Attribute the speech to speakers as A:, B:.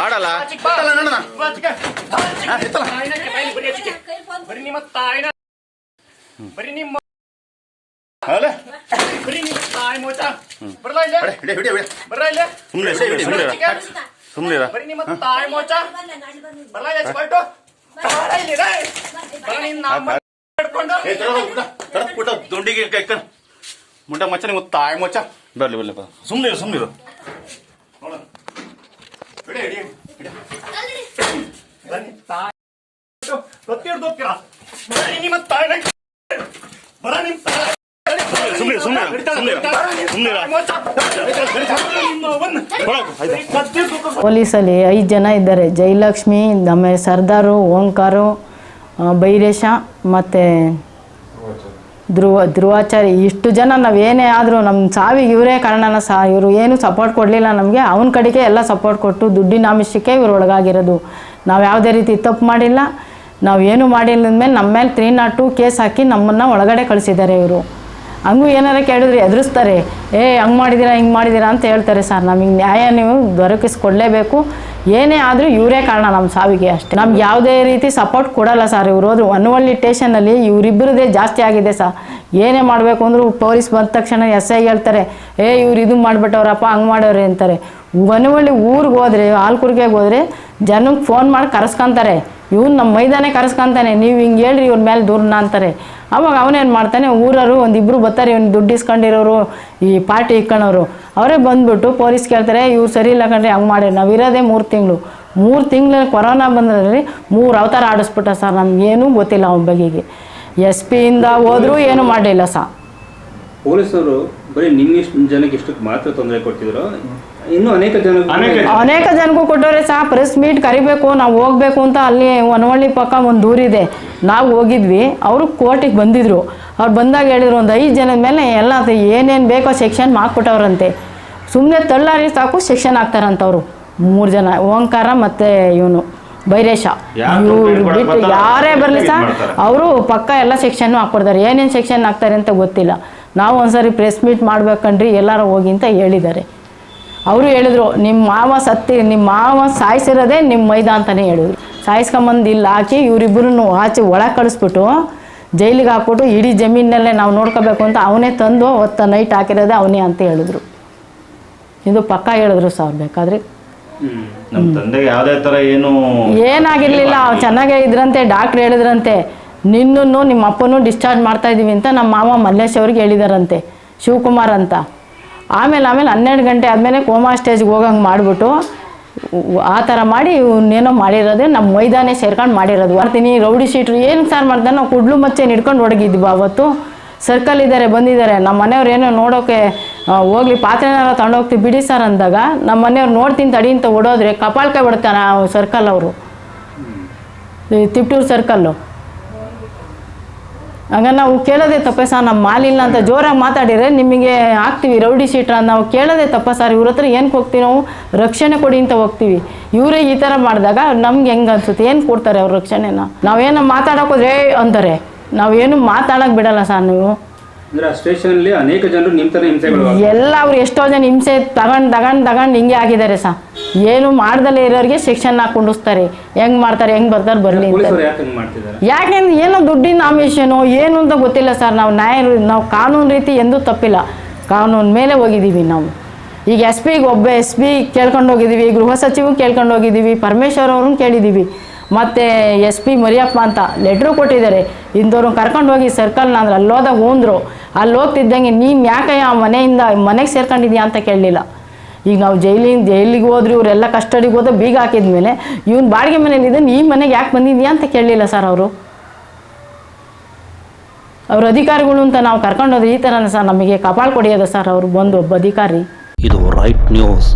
A: ಮಾಡಲ್ಲ.
B: ಬರೀ. ನಿಮ್ಮ ತಾಯಿನ ಬರೀ ನಿಮ್ಮ
C: ಅಲ್ಲ
B: ಬರೀ ನಿಮ್ಮ ತಾಯಿ ಮೋಚ ಬರಲ್ಲ ನಿಮ್ಮ ಮೋಚ
C: ಬಿಡ ದುಂಡಿಗೆ ಕೈ ಮುಂಡ ಮಚ್ಚ ನೀವು ತಾಯಿ ಮಚ್ಚ
A: ಬರ್ಲಿ ಬರ್ಲಿ ಸುಮ್ಮನೆ ಸುಮ್ಮನೆ ಸುಮ್ಮನೆ
D: ಪೊಲೀಸಲ್ಲಿ ಐದು ಜನ ಇದ್ದಾರೆ. ಜಯಲಕ್ಷ್ಮಿ ಆಮೇಲೆ ಸರ್ದಾರು ಓಂಕಾರು ಬೈರೇಶ ಮತ್ತು ಧ್ರುವ, ಧ್ರುವಾಚಾರಿ, ಇಷ್ಟು ಜನ ನಾವು ಏನೇ ಆದರೂ ನಮ್ಮ ಸಾವಿಗೆ ಇವರೇ ಕಾರಣನ ಸಹ ಇವರು ಏನು ಸಪೋರ್ಟ್ ಕೊಡಲಿಲ್ಲ ನಮಗೆ, ಅವನ ಕಡೆಗೆ ಎಲ್ಲ ಸಪೋರ್ಟ್ ಕೊಟ್ಟು ದುಡ್ಡಿನ ಆಮಿಷಕ್ಕೆ ಇವರು ಒಳಗಾಗಿರೋದು. ನಾವು ಯಾವುದೇ ರೀತಿ ತಪ್ಪು ಮಾಡಿಲ್ಲ, ನಾವು ಏನು ಮಾಡಿಲ್ಲ ಅಂದಮೇಲೆ ನಮ್ಮ ಮೇಲೆ ತ್ರೀ ನಾಟ್ ಟು ಕೇಸ್ ಹಾಕಿ ನಮ್ಮನ್ನು ಒಳಗಡೆ ಕಳಿಸಿದ್ದಾರೆ ಇವರು. ಹಂಗೂ ಏನಾರ ಕೇಳಿದ್ರೆ ಎದುರಿಸ್ತಾರೆ. ಏ, ಹಂಗೆ ಮಾಡಿದ್ದೀರಾ ಹಿಂಗೆ ಮಾಡಿದ್ದೀರಾ ಅಂತ ಹೇಳ್ತಾರೆ ಸರ್. ನಮಗೆ ನ್ಯಾಯ ನೀವು ದೊರಕಿಸ್ಕೊಡ್ಲೇಬೇಕು. ಏನೇ ಆದರೂ ಇವರೇ ಕಾರಣ ನಮ್ಮ ಸಾವಿಗೆ ಅಷ್ಟೇ. ನಮ್ಗೆ ಯಾವುದೇ ರೀತಿ ಸಪೋರ್ಟ್ ಕೊಡಲ್ಲ ಸರ್ ಇವ್ರು. ಹೋದ್ರು ಒನ್ವಳ್ಳಿ ಸ್ಟೇಷನಲ್ಲಿ ಇವರಿಬ್ಬರದೇ ಜಾಸ್ತಿ ಆಗಿದೆ ಸರ್. ಏನೇ ಮಾಡಬೇಕು ಅಂದರೂ ಪೊಲೀಸ್ ಬಂದ ತಕ್ಷಣ ಎಸ್ ಐ ಹೇಳ್ತಾರೆ. ಏ, ಇವ್ರು ಇದು ಮಾಡಿಬಿಟ್ಟವ್ರಪ್ಪ, ಹಂಗೆ ಮಾಡೋರಿ ಅಂತಾರೆ. ಒನ್ವಳ್ಳಿ ಊರಿಗೆ ಹೋದರೆ ಆಲ್ಕುರ್ಗೆ ಹೋದರೆ ಜನಕ್ಕೆ ಫೋನ್ ಮಾಡಿ ಕರೆಸ್ಕೊಂತಾರೆ. ಇವ್ನು ನಮ್ಮ ಮೈದಾನೇ ಕರೆಸ್ಕೊಂತಾನೆ, ನೀವು ಹಿಂಗೆ ಹೇಳ್ರಿ ಇವ್ರ ಮೇಲೆ ದೂರನ ಅಂತಾರೆ. ಅವಾಗ ಅವನೇನು ಮಾಡ್ತಾನೆ, ಊರವರು ಒಂದಿಬ್ಬರು ಬರ್ತಾರೆ, ಇವ್ನು ದುಡ್ಡು ಇಸ್ಕೊಂಡಿರೋರು, ಈ ಪಾರ್ಟಿ ಇಕ್ಕಣೋರು ಅವರೇ ಬಂದ್ಬಿಟ್ಟು ಪೊಲೀಸ್ ಕೇಳ್ತಾರೆ ಇವ್ರು ಸರಿ ಇಲ್ಲ ಕಣ್ರಿ, ಹಂಗೆ ಮಾಡಿ ನಾವು ಇರೋದೇ ಮೂರು ತಿಂಗಳು. ಮೂರು ತಿಂಗಳಲ್ಲಿ ಕೊರೋನಾ ಬಂದ್ರಿ ಮೂರು ಅವತಾರ ಆಡಿಸ್ಬಿಟ್ಟ ಸರ್ ನಮಗೇನೂ ಗೊತ್ತಿಲ್ಲ ಅವನ ಬಗೆಗೆ ಎಸ್ ಪಿಯಿಂದ ಹೋದರೂ ಏನೂ ಮಾಡಲಿಲ್ಲ ಸರ್.
E: ಪೊಲೀಸರು ಬರೀ ನಿಮ್ಮಿಷ್ಟು ಜನಕ್ಕೆ ಇಷ್ಟಕ್ಕೆ ಮಾತ್ರ ತೊಂದರೆ ಕೊಡ್ತಿದ್ರು? ಇನ್ನು ಅನೇಕ ಜನ
D: ಅನೇಕ ಜನಕ್ಕೂ ಕೊಟ್ಟವ್ರೆ ಸಹ ಪ್ರೆಸ್ ಮೀಟ್ ಕರಿಬೇಕು ನಾವು ಹೋಗ್ಬೇಕು ಅಂತ ಅಲ್ಲಿ ಒನವಳ್ಳಿ ಪಕ್ಕ ಒಂದು ದೂರಿದೆ ನಾವು ಹೋಗಿದ್ವಿ ಅವರು ಕೋರ್ಟಿಗೆ ಬಂದಿದ್ರು. ಅವ್ರು ಬಂದಾಗ ಹೇಳಿದ್ರು ಒಂದು ಐದು ಜನದ ಮೇಲೆ ಎಲ್ಲ ಏನೇನು ಬೇಕೋ ಸೆಕ್ಷನ್ ಹಾಕ್ಬಿಟ್ಟವ್ರಂತೆ ಸುಮ್ಮನೆ ತಳ್ಳಾರಿ ಸಾಕು ಸೆಕ್ಷನ್ ಹಾಕ್ತಾರಂತವ್ರು. ಮೂರು ಜನ ಓಂಕಾರ ಮತ್ತು ಇವನು ಬೈರೇಶ.
A: ಯಾರ್
D: ಇವ್ರು ಬಿಟ್ಟು ಯಾರೇ ಬರಲಿ ಸಹ ಅವರು ಪಕ್ಕ ಎಲ್ಲ ಸೆಕ್ಷನ್ನು ಹಾಕ್ಬಿಡ್ತಾರೆ ಏನೇನು ಸೆಕ್ಷನ್ ಹಾಕ್ತಾರೆ ಅಂತ ಗೊತ್ತಿಲ್ಲ. ನಾವು ಒಂದ್ಸರಿ ಪ್ರೆಸ್ ಮೀಟ್ ಮಾಡ್ಬೇಕಂಡ್ರಿ ಎಲ್ಲರೂ ಹೋಗಿ ಅಂತ ಹೇಳಿದ್ದಾರೆ. ಅವರು ಹೇಳಿದ್ರು ನಿಮ್ಮ ಮಾವ ಸತ್ತಿ ನಿಮ್ಮ ಮಾವ ಸಾಯಿಸಿರೋದೇ ನಿಮ್ಮ ಮೈದ ಅಂತಲೇ ಹೇಳಿದ್ರು. ಸಾಯಿಸ್ಕೊಂಬಂದು ಇಲ್ಲಿ ಹಾಕಿ ಇವರಿಬ್ಬರನ್ನು ಆಚೆ ಒಳಗೆ ಕಳಿಸ್ಬಿಟ್ಟು ಜೈಲಿಗೆ ಹಾಕ್ಬಿಟ್ಟು ಇಡೀ ಜಮೀನಲ್ಲೇ ನಾವು ನೋಡ್ಕೋಬೇಕು ಅಂತ ಅವನೇ ತಂದು ಹೊತ್ತ ನೈಟ್ ಹಾಕಿರೋದೇ ಅವನೇ ಅಂತ ಹೇಳಿದ್ರು. ಇದು ಪಕ್ಕ ಹೇಳಿದ್ರು ಸರ್ ಬೇಕಾದ್ರೆ.
A: ನಮ್ಮ ತಂದೆಗೆ ಯಾವುದೇ ಥರ ಏನು
D: ಏನಾಗಿರ್ಲಿಲ್ಲ ಚೆನ್ನಾಗೇ ಇದ್ರಂತೆ ಡಾಕ್ಟ್ರ್ ಹೇಳಿದ್ರಂತೆ. ನಿನ್ನನ್ನು ನಿಮ್ಮ ಅಪ್ಪನೂ ಡಿಸ್ಚಾರ್ಜ್ ಮಾಡ್ತಾ ಇದ್ದೀವಿ ಅಂತ ನಮ್ಮ ಮಾವ ಮಲ್ಲೇಶ್ ಅವ್ರಿಗೆ ಹೇಳಿದಾರಂತೆ ಶಿವಕುಮಾರ್ ಅಂತ. ಆಮೇಲೆ ಆಮೇಲೆ ಹನ್ನೆರಡು ಗಂಟೆ ಆದಮೇಲೆ ಕೋಮಾ ಸ್ಟೇಜ್ಗೆ ಹೋಗಂಗೆ ಮಾಡಿಬಿಟ್ಟು ಆ ಥರ ಮಾಡಿ ಇವನ್ನೇನೋ ಮಾಡಿರೋದು ನಮ್ಮ ಮೈದಾನೇ ಸೇರ್ಕೊಂಡು ಮಾಡಿರೋದು. ಮಾಡ್ತೀನಿ ರೌಡಿ ಶೀಟ್ರು ಏನು ಸಾರ್ ಮಾಡ್ದೆ ನಾವು ಕುಡ್ಲು ಮಚ್ಚೆ ಹಿಡ್ಕೊಂಡು ಹೊಡಗಿದ್ವಿ ಅವತ್ತು. ಸರ್ಕಲ್ ಇದ್ದಾರೆ ಬಂದಿದ್ದಾರೆ ನಮ್ಮ ಮನೆಯವ್ರು ಏನೋ ನೋಡೋಕೆ ಹೋಗಲಿ ಪಾತ್ರೆನೆಲ್ಲ ತಗೊಂಡೋಗ್ತೀವಿ ಬಿಡಿ ಸರ್ ಅಂದಾಗ ನಮ್ಮ ಮನೆಯವ್ರು ನೋಡ್ತೀನಿ ತಡಿ ಅಂತ ಓಡೋದ್ರೆ ಕಪಾಳ್ಕೆ ಬಿಡ್ತಾನೆ ಸರ್ಕಲ್ ಅವರು? ತಿಪ್ಟೂರು ಸರ್ಕಲ್ಲು ಹಂಗ ನಾವು ಕೇಳೋದೇ ತಪ್ಪೆ ಸರ್ ನಮ್ಮ ಮಾಲಿಲ್ಲ ಅಂತ ಜೋರಾಗಿ ಮಾತಾಡಿದ್ರೆ ನಿಮಗೆ ಹಾಕ್ತೀವಿ ರೌಡಿ ಶೀಟ್ರ ಅಂತ ನಾವು ಕೇಳೋದೇ ತಪ್ಪ ಸರ್. ಇವ್ರ ಹತ್ರ ಏನಕ್ಕೆ ಹೋಗ್ತೀವಿ ನಾವು? ರಕ್ಷಣೆ ಕೊಡಿ ಅಂತ ಹೋಗ್ತೀವಿ. ಇವರೇ ಈ ಥರ ಮಾಡಿದಾಗ ನಮ್ಗೆ ಹೆಂಗೆ ಅನ್ಸುತ್ತೆ? ಏನು ಕೊಡ್ತಾರೆ ಅವ್ರ ರಕ್ಷಣೆನ? ನಾವೇನೋ ಮಾತಾಡೋಕೆ ಹೋದ್ರೆ "ಏಯ್" ಅಂತಾರೆ ನಾವೇನು ಮಾತಾಡೋಕೆ ಬಿಡಲ್ಲ ಸರ್ ನೀವು.
E: ಅನೇಕ ಜನರು
D: ಎಲ್ಲ ಅವ್ರು ಎಷ್ಟೋ ಜನ ಹಿಂಸೆ ತಗೊಂಡು ತಗೊಂಡು ತಗೊಂಡು ಹಿಂಗೆ ಆಗಿದ್ದಾರೆ ಸಾ ಏನು ಮಾಡ್ದಲೇ ಇರೋರಿಗೆ ಶಿಕ್ಷಣ ಕುಂಡಿಸ್ತಾರೆ. ಹೆಂಗ್ ಮಾಡ್ತಾರೆ ಹೆಂಗ್ ಬರ್ತಾರೆ ಬರಲಿ ಅಂತ. ಯಾಕೆಂದ್ರೆ ಏನೋ ದುಡ್ಡಿನ ಆಮಿಷನು ಏನು ಅಂತ ಗೊತ್ತಿಲ್ಲ ಸರ್. ನಾವು ನ್ಯಾಯ ನಾವು ಕಾನೂನು ರೀತಿ ಎಂದೂ ತಪ್ಪಿಲ್ಲ. ಕಾನೂನು ಮೇಲೆ ಹೋಗಿದ್ದೀವಿ ನಾವು. ಈಗ ಎಸ್ ಪಿಗೆ ಒಬ್ಬ ಎಸ್ ಪಿ ಕೇಳ್ಕೊಂಡು ಹೋಗಿದ್ದೀವಿ ಗೃಹ ಸಚಿವ ಕೇಳ್ಕೊಂಡು ಹೋಗಿದ್ದೀವಿ ಪರಮೇಶ್ವರ್ ಅವ್ರನ್ನ ಕೇಳಿದ್ದೀವಿ. ಮತ್ತು ಎಸ್ ಪಿ ಮರಿಯಪ್ಪ ಅಂತ ಲೆಟ್ರು ಕೊಟ್ಟಿದ್ದಾರೆ. ಇಂಥವ್ರನ್ನ ಕರ್ಕೊಂಡು ಹೋಗಿ ಸರ್ಕಲ್ನ ಅಂದ್ರೆ ಅಲ್ಲೋದಾಗ ಹೋದಾಗ ಊಂದ್ರು ಅಲ್ಲಿ ಹೋಗ್ತಿದ್ದಂಗೆ ನೀನು ಯಾಕೆ ಆ ಮನೆಯಿಂದ ಮನೆಗೆ ಸೇರ್ಕೊಂಡಿದ್ಯಾ ಅಂತ ಕೇಳಲಿಲ್ಲ. ಈಗ ನಾವು ಜೈಲಿನ ಜೈಲಿಗೆ ಹೋದ್ರೆ ಇವರೆಲ್ಲ ಕಸ್ಟಡಿಗೆ ಹೋದ ಬೀಗ ಹಾಕಿದ್ಮೇಲೆ ಇವ್ನು ಬಾಡಿಗೆ ಮನೇಲಿ ನೀ ಈ ಮನೆಗೆ ಯಾಕೆ ಬಂದಿದ್ಯಾ ಅಂತ ಕೇಳಲಿಲ್ಲ ಸರ್ ಅವರು. ಅವ್ರ ಅಧಿಕಾರಿಗಳು ಅಂತ ನಾವು ಕರ್ಕೊಂಡೋದ್ರೆ ಈ ಥರನೇ ಸರ್ ನಮಗೆ ಕಪಾಳ್ ಕೊಡಿಯೋದು ಸರ್ ಅವರು, ಬಂದು ಒಬ್ಬ ಅಧಿಕಾರಿ.
F: ಇದು ರೈಟ್ ನ್ಯೂಸ್